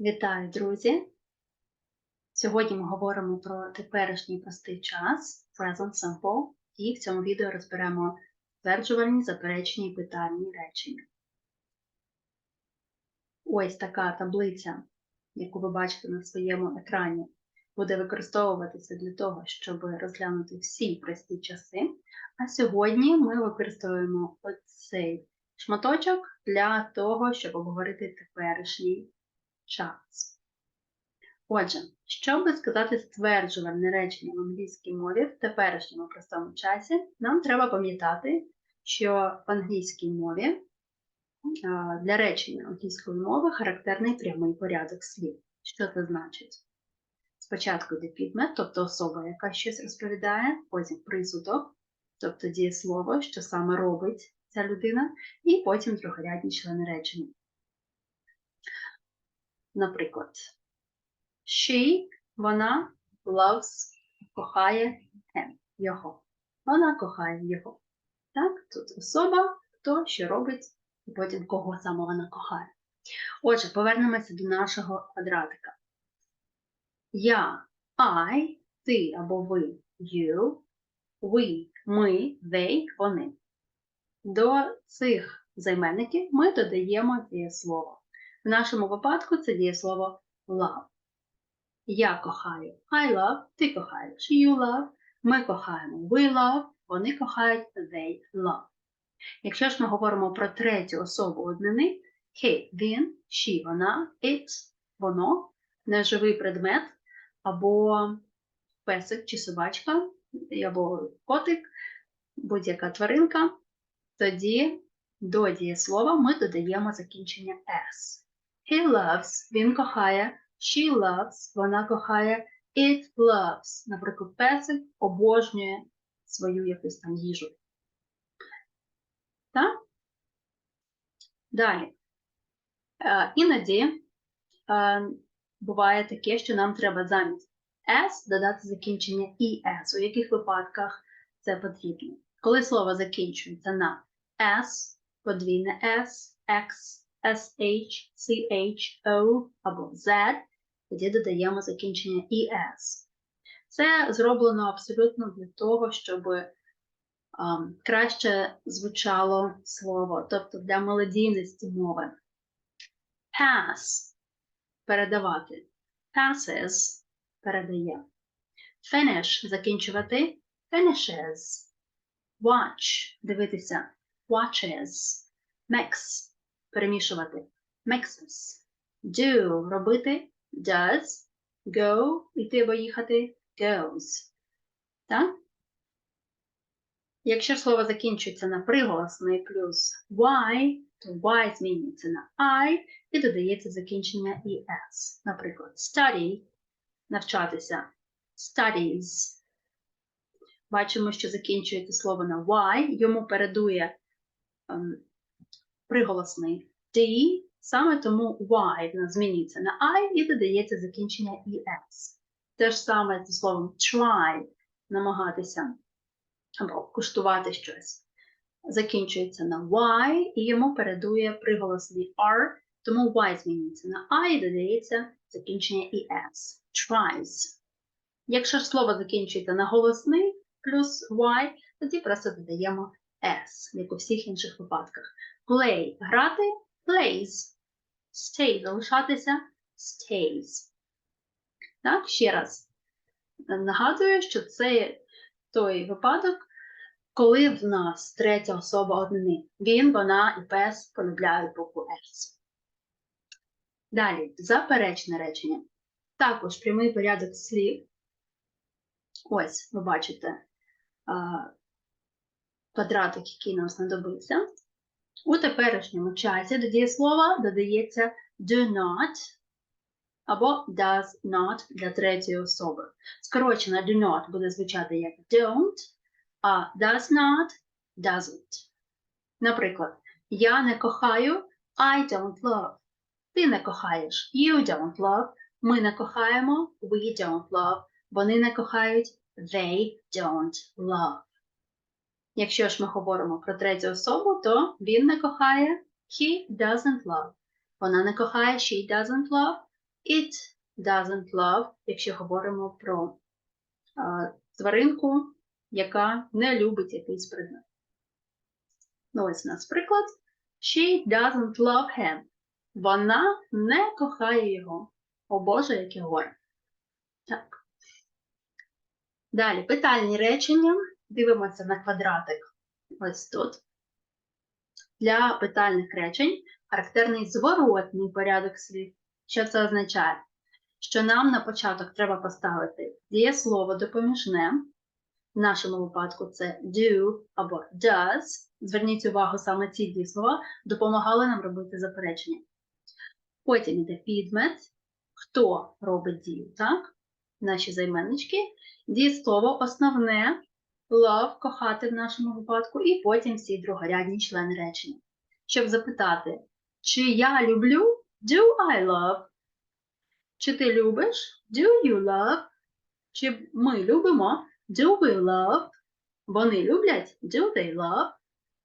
Вітаю, друзі! Сьогодні ми говоримо про теперішній простий час, present simple, і в цьому відео розберемо стверджувальні, заперечені і питальні речення. Ось така таблиця, яку ви бачите на своєму екрані, буде використовуватися для того, щоб розглянути всі прості часи. А сьогодні ми використовуємо оцей шматочок для того, щоб обговорити теперішній час. Отже, щоб сказати стверджувальне речення в англійській мові в теперішньому простому часі, нам треба пам'ятати, що в англійській мові для речення англійської мови характерний прямий порядок слів. Що це значить? Спочатку де підмет, тобто особа, яка щось розповідає, потім присудок, тобто дієслово, що саме робить ця людина, і потім другорядні члени речення. Наприклад, she, вона loves, кохає him, його. Вона кохає його. Так, тут особа, хто що робить, і потім кого саме вона кохає. Отже, повернемося до нашого квадратика. Я, I, ти або ви, you, we, ми, they, вони. До цих займенників ми додаємо дієслово. В нашому випадку це дієслово love. Я кохаю I love, ти кохаєш you love, ми кохаємо we love, вони кохають they love. Якщо ж ми говоримо про третю особу однини, he, він, she, вона, it, воно, неживий предмет, або песик чи собачка, або котик, будь-яка тваринка, тоді до дієслова ми додаємо закінчення s. He loves, він кохає, she loves, вона кохає, it loves. Наприклад, песик обожнює свою якусь там їжу. Так? Далі. Е, іноді е, буває таке, що нам треба замість s додати закінчення es. У яких випадках це потрібно? Коли слово закінчується на s, подвійне s, x, SH, CH, O або Z, тоді додаємо закінчення ES. Це зроблено абсолютно для того, щоб um, краще звучало слово, тобто для мелодійності мови. Pass передавати. Passes передає. Finish закінчувати. Finishes. Watch дивитися. Watches. Mix перемішувати. Mixes. Do робити does. Go йти або їхати goes. Так? Якщо слово закінчується на приголосний плюс y, то y змінюється на I і додається закінчення es. Наприклад, study навчатися. Studies. Бачимо, що закінчується слово на y, йому передує um, приголосний D, саме тому Y змінюється на I і додається закінчення ES. Те ж саме зі словом try намагатися або куштувати щось. Закінчується на Y і йому передує приголосний R, тому Y змінюється на I і додається закінчення ES. Tries. Якщо ж слово закінчується на голосний плюс Y, тоді просто додаємо S, як у всіх інших випадках. Play грати, plays. Stay залишатися, stays. Так, ще раз нагадую, що це той випадок, коли в нас третя особа однини. Він, вона і пес полюбляють букву S. Далі, заперечне речення. Також прямий порядок слів. Ось, ви бачите квадратик, який нам знадобився. У теперішньому часі до дієслова додається do not або does not для третьої особи. Скорочено do not буде звучати як don't, а does not doesn't. Наприклад, я не кохаю I don't love. Ти не кохаєш you don't love. Ми не кохаємо we don't love. Вони не кохають they don't love. Якщо ж ми говоримо про третю особу, то він не кохає he doesn't love. Вона не кохає she doesn't love. It doesn't love, якщо говоримо про а, тваринку, яка не любить якийсь предмет. Ну, ось у нас приклад. She doesn't love him. Вона не кохає його. О Боже, яке горе. Так. Далі, питальні речення. Дивимося на квадратик ось тут. Для питальних речень характерний зворотний порядок слів. Що це означає? Що нам на початок треба поставити дієслово допоміжне. В нашому випадку це do або does. Зверніть увагу, саме ці дієслова допомагали нам робити заперечення. Потім йде підмет, хто робить дію, так? Наші займеннички. Дієслово основне love, кохати в нашому випадку, і потім всі другорядні члени речення. Щоб запитати, чи я люблю, do I love? Чи ти любиш? Do you love? Чи ми любимо? Do we love? Вони люблять? Do they love?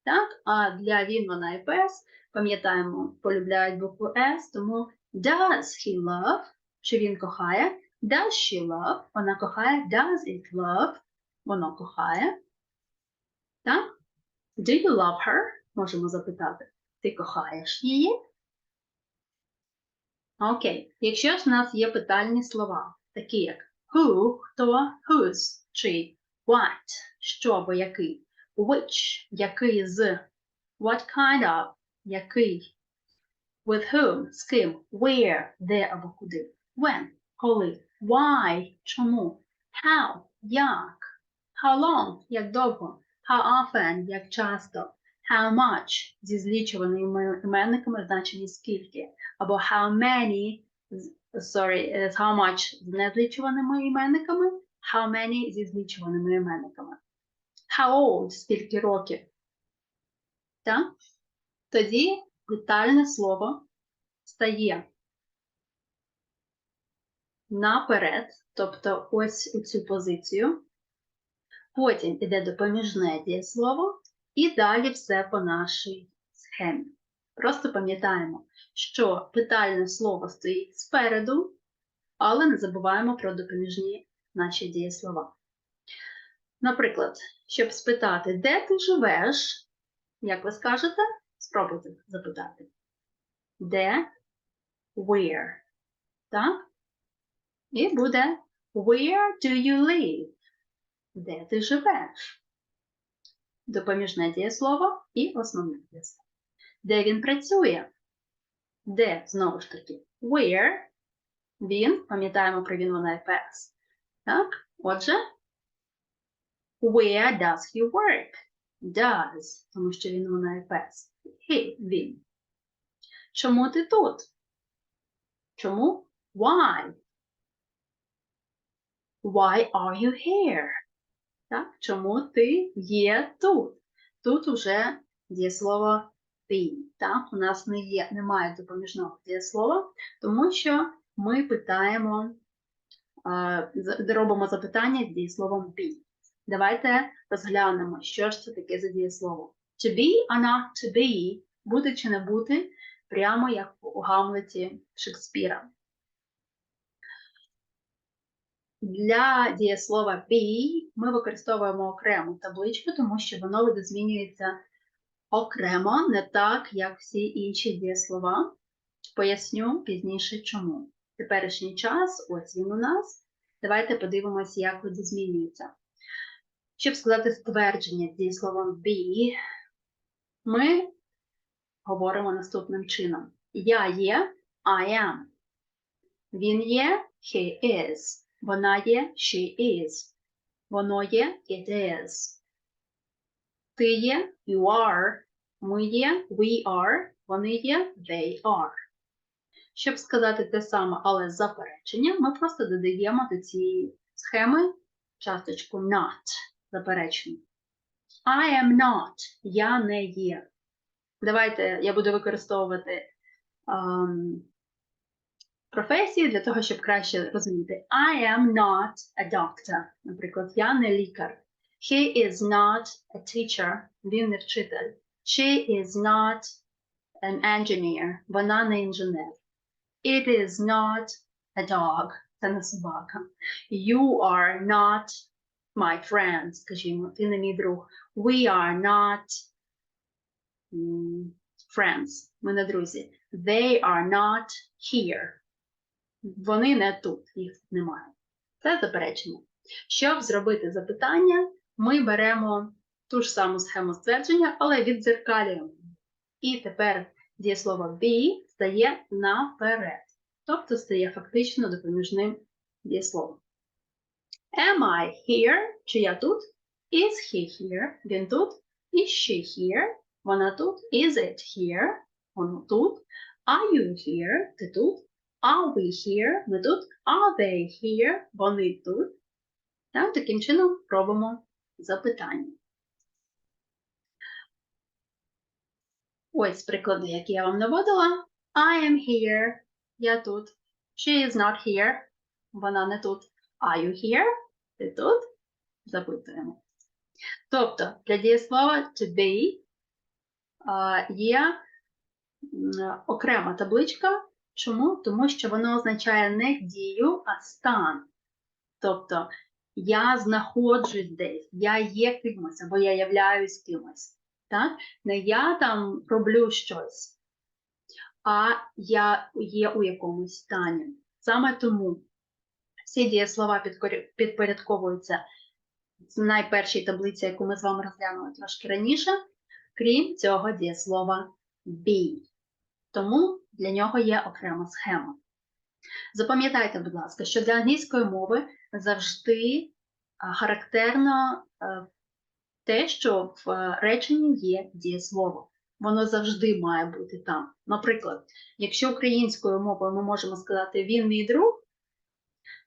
Так? А для він, вона і пес, пам'ятаємо, полюбляють букву S, тому does he love? Чи він кохає? Does she love? Вона кохає. Does it love? Воно кохає. Так? Do you love her? Можемо запитати. Ти кохаєш її? Окей. Якщо ж в нас є питальні слова, такі як who, хто, whose, чи what, що або який, which, який з, what kind of, який, with whom, з ким, where, де або куди, when, коли, why, чому, how, як, how long, як довго, how often, як часто, how much? Зі злічуваними іменниками значені скільки, або how many, sorry, е, how much? З незлічуваними іменниками, how many? Зі злічуваними іменниками. How old, скільки років. Так? Тоді детальне слово стає наперед, тобто ось у цю позицію. Потім іде допоміжне дієслово, і далі все по нашій схемі. Просто пам'ятаємо, що питальне слово стоїть спереду, але не забуваємо про допоміжні наші дієслова. Наприклад, щоб спитати, де ти живеш, як ви скажете, спробуйте запитати. Де? Where? Так? І буде Where do you live? Де ти живеш? Допоміжне дієслово і основне дієслово. Де він працює? Де, знову ж таки, where він, пам'ятаємо про він, вона і. Так? Отже, where does he work? Does, тому що він, вона пес. He, він. Чому ти тут? Чому? Why? Why are you here? Так? Чому ти є тут? Тут уже дієслово be. Так? У нас не є, немає допоміжного дієслова, тому що ми питаємо, робимо запитання з дієсловом be. Давайте розглянемо, що ж це таке за дієслово. To be or not to be, бути чи не бути, прямо як у Гамлеті Шекспіра. Для дієслова be ми використовуємо окрему табличку, тому що воно видозмінюється окремо, не так, як всі інші дієслова. Поясню пізніше чому. Теперішній час, ось він у нас. Давайте подивимося, як видозмінюється. Щоб сказати ствердження з дієсловом be, ми говоримо наступним чином. Я є I am. Він є he is. Вона є she is. Воно є it is. Ти є you are. Ми є we are. Вони є they are. Щоб сказати те саме, але з запереченням, ми просто додаємо до цієї схеми часточку not заперечення. I am not. Я не є. Давайте я буду використовувати ем, професії для того, щоб краще розуміти. I am not a doctor. Наприклад, я не лікар. He is not a teacher. Він не вчитель. She is not an engineer. Вона не інженер. It is not a dog. Це не собака. You are not my friend. Скажімо, ти не мій друг. We are not м, friends. Ми не друзі. They are not here. Вони не тут, їх немає. Це заперечення. Щоб зробити запитання, ми беремо ту ж саму схему ствердження, але віддзеркалюємо. І тепер дієслово be стає наперед, тобто стає фактично допоміжним дієсловом. Am I here? Чи я тут? Is he here? Він тут. Is she here? Вона тут. Is it here? Воно тут. Are you here? Ти тут. Are we here? Ми тут. Are they here? Вони тут. Так, таким чином робимо запитання. Ось приклади, які я вам наводила. I am here. Я тут. She is not here. Вона не тут. Are you here? Ти тут? Запитуємо. Тобто для дієслова to be є окрема табличка. Чому? Тому що воно означає не дію, а стан. Тобто я знаходжусь десь, я є кимось або я являюсь кимось. Так? Не я там роблю щось, а я є у якомусь стані. Саме тому всі дієслова підпорядковуються в найпершій таблиці, яку ми з вами розглянули трошки раніше, крім цього дієслова be. Тому для нього є окрема схема. Запам'ятайте, будь ласка, що для англійської мови завжди характерно е, те, що в е, реченні є дієслово. Воно завжди має бути там. Наприклад, якщо українською мовою ми можемо сказати він мій друг,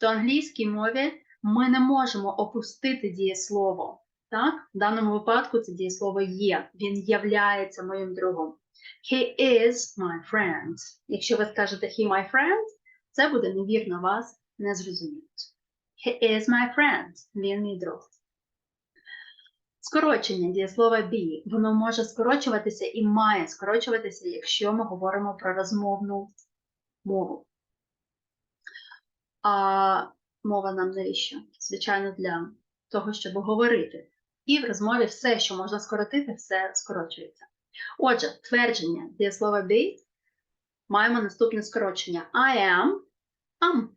то в англійській мові ми не можемо опустити дієслово. Так? В даному випадку це дієслово є. Він являється моїм другом. He is my friend. Якщо ви скажете he my friend, це буде невірно вас не зрозуміють. He is my friend. Він мій друг. Скорочення дієслова be, воно може скорочуватися і має скорочуватися, якщо ми говоримо про розмовну мову. А мова нам навіщо? Звичайно, для того, щоб говорити. І в розмові все, що можна скоротити, все скорочується. Отже, твердження дієслова be маємо наступне скорочення. I am, am.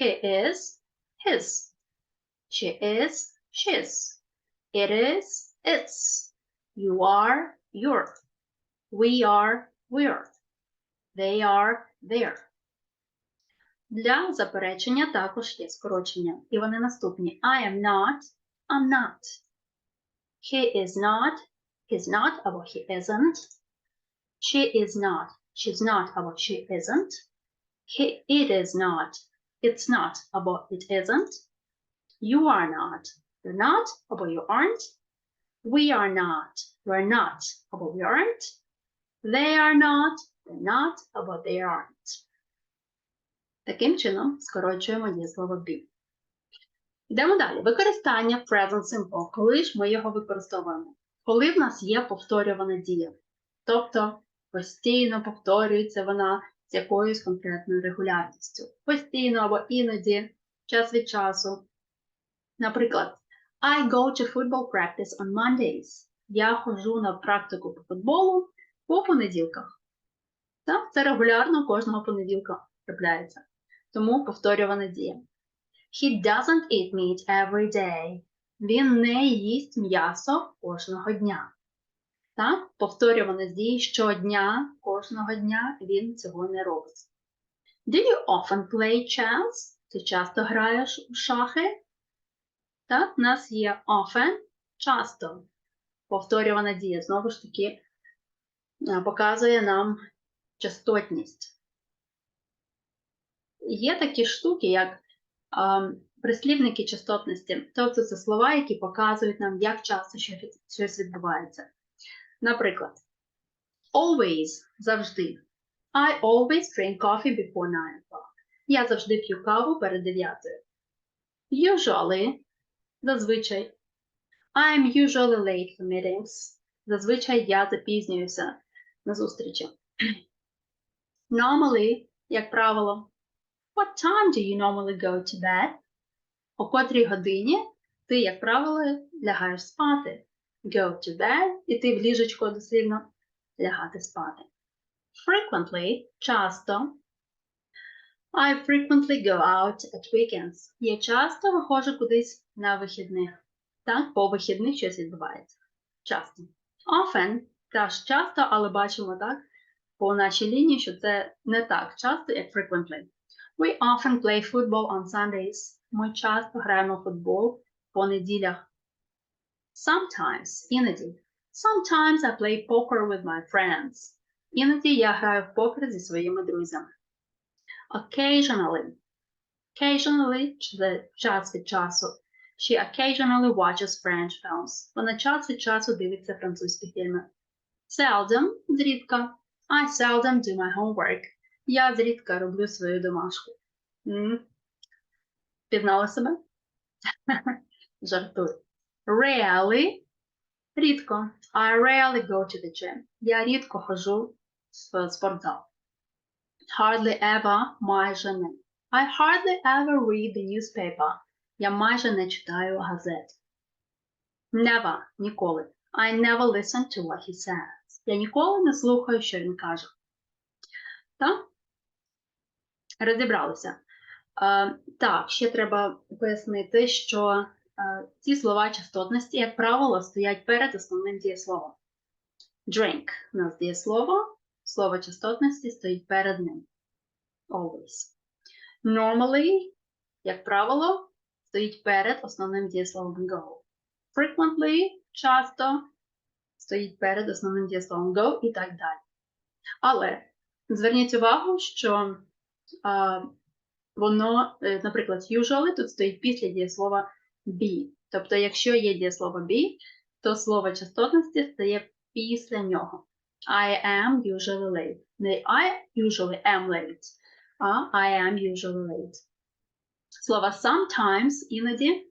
He is, his. She is, she's. It is, its. You are, your. We are, we're. They are, their. Для заперечення також є скорочення, і вони наступні. I am not, I'm not. He is not, he's not або he isn't. She is not, she's not або she isn't. He, it is not, it's not або it isn't. You are not, you're not або you aren't. We are not, we're not або we aren't. They are not, they're not або they aren't. Таким чином скорочуємо дієслово be. Йдемо далі. Використання present simple. Коли ж ми його використовуємо? Коли в нас є повторювана дія. Тобто постійно повторюється вона з якоюсь конкретною регулярністю. Постійно або іноді, час від часу. Наприклад, I go to football practice on Mondays. Я ходжу на практику по футболу по понеділках. Так, це регулярно кожного понеділка трапляється. Тому повторювана дія. He doesn't eat meat every day. Він не їсть м'ясо кожного дня. Так, повторювана дія щодня, кожного дня він цього не робить. Do you often play chess? Ти часто граєш у шахи? Так, в нас є often, часто. Повторювана дія, знову ж таки, показує нам частотність. Є такі штуки, як а, прислівники частотності, тобто це слова, які показують нам, як часто щось- відбувається. Наприклад, always завжди. I always drink coffee before 9 o'clock. Я завжди п'ю каву перед 9. Usually зазвичай. I'm usually late for meetings. Зазвичай я запізнююся на зустрічі. Normally, як правило. What time do you normally go to bed? О котрій годині ти, як правило, лягаєш спати. Go to bed, іти в ліжечко дослівно, лягати спати. Frequently, часто. I frequently go out at weekends. Я часто виходжу кудись на вихідних. Так, по вихідних щось відбувається. Часто. Often, теж часто, але бачимо так по нашій лінії, що це не так часто, як frequently. We often play football on Sundays. Ми часто граємо в футбол по неділях. Sometimes, іноді. Sometimes I play poker with my friends. Іноді я граю в покер зі своїми друзями. Occasionally. Occasionally, час від часу. She occasionally watches French films. Вона час від часу дивиться французькі фільми. Seldom – зрідка. I seldom do my homework. Я зрідка роблю свою домашку. М? Себе? Жартую. Rarely – рідко. I rarely go to the gym. Я рідко ходжу в спортзал. Hardly ever – майже не. I hardly ever read the newspaper. Я майже не читаю газет. Never – ніколи. I never listen to what he says. Я ніколи не слухаю, що він каже. Так? Розібралися. Е, так, ще треба пояснити, що е, ці слова частотності, як правило, стоять перед основним дієсловом. Drink – у нас дієслово, слово частотності стоїть перед ним. Always. Normally, як правило, стоїть перед основним дієсловом go. Frequently, часто, стоїть перед основним дієсловом go і так далі. Але зверніть увагу, що а, воно, е, наприклад, usually тут стоїть після дієслова be. Тобто, якщо є дієслово be, то слово частотності стає після нього. I am usually late. Не I usually am late, а I am usually late. Слово sometimes іноді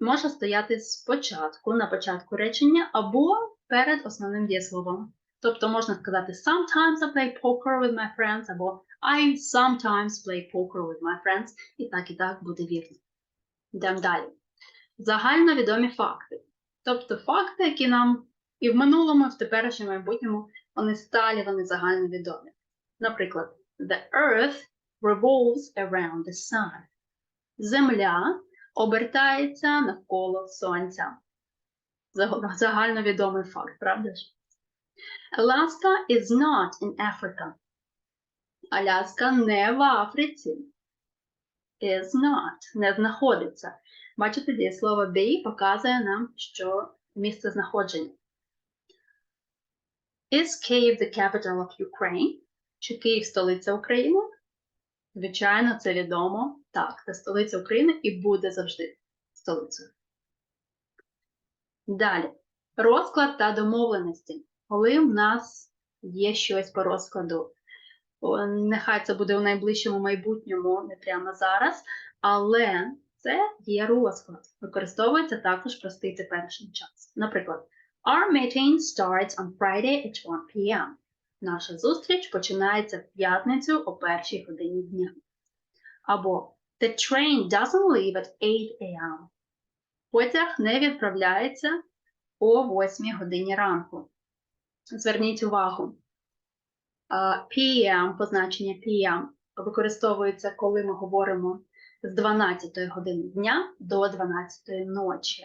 може стояти спочатку, на початку речення, або перед основним дієсловом. Тобто можна сказати sometimes I play poker with my friends, або I sometimes play poker with my friends, і так і так буде вірно. Йдемо далі. Загальновідомі факти. Тобто факти, які нам і в минулому, і в теперішньому майбутньому, вони сталі, вони загальновідомі. Наприклад, The Earth revolves around the sun. Земля обертається навколо сонця. Загальновідомий факт, правда ж? Alaska is not in Africa. Аляска не в Африці. Is not. Не знаходиться. Бачите, дієслово be показує нам, що місце знаходження. Is Kyiv the capital of Ukraine? Чи Київ столиця України? Звичайно, це відомо. Так, це столиця України і буде завжди столицею. Далі. Розклад та домовленості. Коли в нас є щось по розкладу. Нехай це буде у найближчому майбутньому, не прямо зараз, але це є розклад. Використовується також простий теперішній час. Наприклад, Our meeting starts on Friday at 1 p.m. Наша зустріч починається в п'ятницю о першій годині дня. Або The train doesn't leave at 8 a.m. Потяг не відправляється о 8 годині ранку. Зверніть увагу. PM, позначення PM, використовується, коли ми говоримо з 12 години дня до 12 ночі.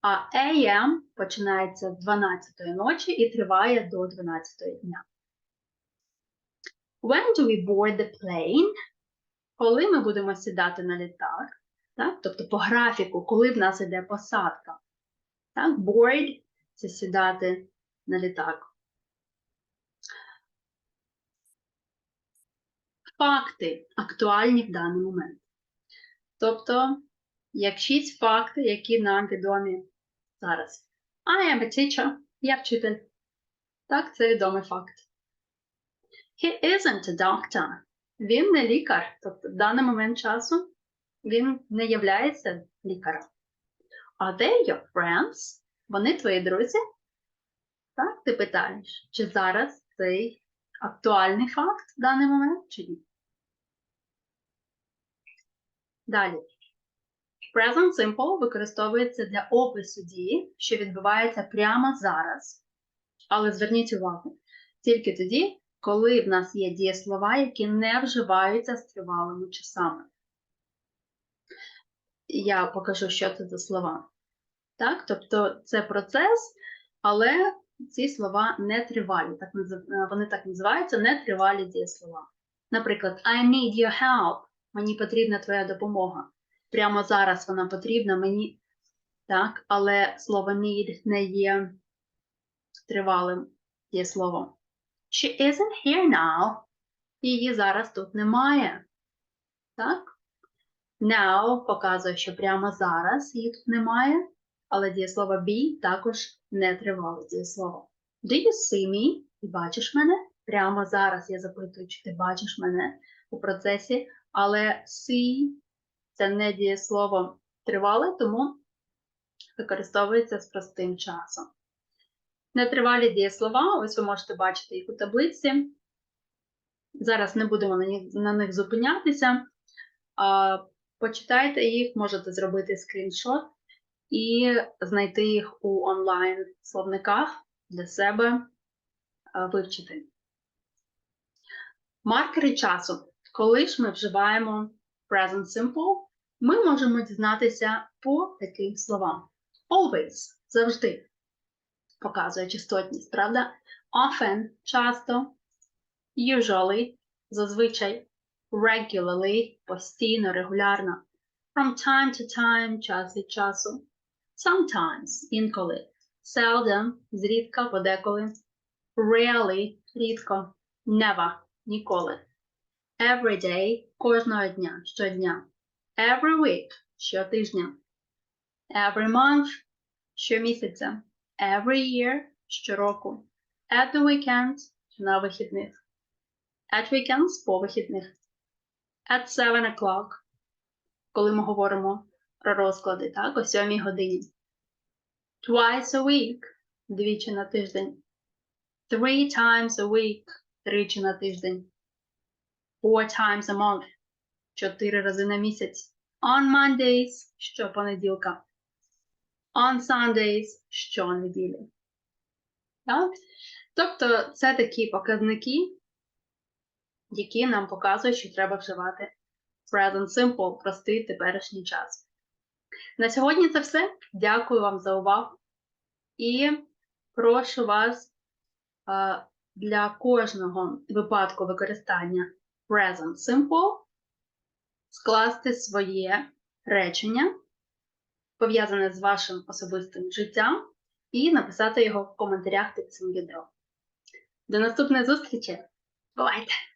А AM починається з 12 ночі і триває до 12 дня. When do we board the plane? Коли ми будемо сідати на літак, так? тобто по графіку, коли в нас іде посадка. Так? Board – це сідати на літак. Факти актуальні в даний момент. Тобто, як факти, які нам відомі зараз. I am a teacher. Я вчитель. Так, це відомий факт. He isn't a doctor. Він не лікар. Тобто, в даний момент часу він не являється лікарем. Are they your friends? Вони твої друзі? Так, ти питаєш, чи зараз цей актуальний факт в даний момент, чи ні? Далі. Present simple використовується для опису дії, що відбувається прямо зараз. Але зверніть увагу, тільки тоді, коли в нас є дієслова, які не вживаються з тривалими часами. Я покажу, що це за слова. Так? Тобто це процес, але ці слова не тривалі. Так, е, вони так називаються нетривалі дієслова. Наприклад, I need your help. Мені потрібна твоя допомога. Прямо зараз вона потрібна мені, так, але слово need не є тривалим дієсловом. She isn't here now. Її зараз тут немає. Так? Now показує, що прямо зараз її тут немає, але дієслово be також не тривале дієслово. Do you see me? Ти бачиш мене? Прямо зараз я запитую, чи ти бачиш мене у процесі, але see це не дієслово тривале, тому використовується з простим часом. Нетривалі дієслова, ось ви можете бачити їх у таблиці. Зараз не будемо на них, на них зупинятися. А, почитайте їх, можете зробити скріншот і знайти їх у онлайн словниках для себе вивчити. Маркери часу. Коли ж ми вживаємо present simple, ми можемо дізнатися по таким словам. Always. Завжди. Показує частотність, правда? Often. Часто, usually. Зазвичай, regularly. Постійно, регулярно, from time to time час від часу, sometimes інколи, seldom зрідка, подеколи, rarely рідко, never ніколи, every day кожного дня, щодня, every week щотижня, every month щомісяця, every year щороку, at the weekend на вихідних, at weekends по вихідних, at 7 o'clock, коли ми говоримо про розклади, так, о 7 годині, twice a week, двічі на тиждень, three times a week, тричі на тиждень, four times a month, чотири рази на місяць, on Mondays, щопонеділка, on Sundays, щонеділі. Так? Тобто це такі показники, які нам показують, що треба вживати. Present simple, простий теперішній час. На сьогодні це все. Дякую вам за увагу. І прошу вас е, для кожного випадку використання present simple скласти своє речення, пов'язане з вашим особистим життям, і написати його в коментарях під цим відео. До наступної зустрічі! Бувайте!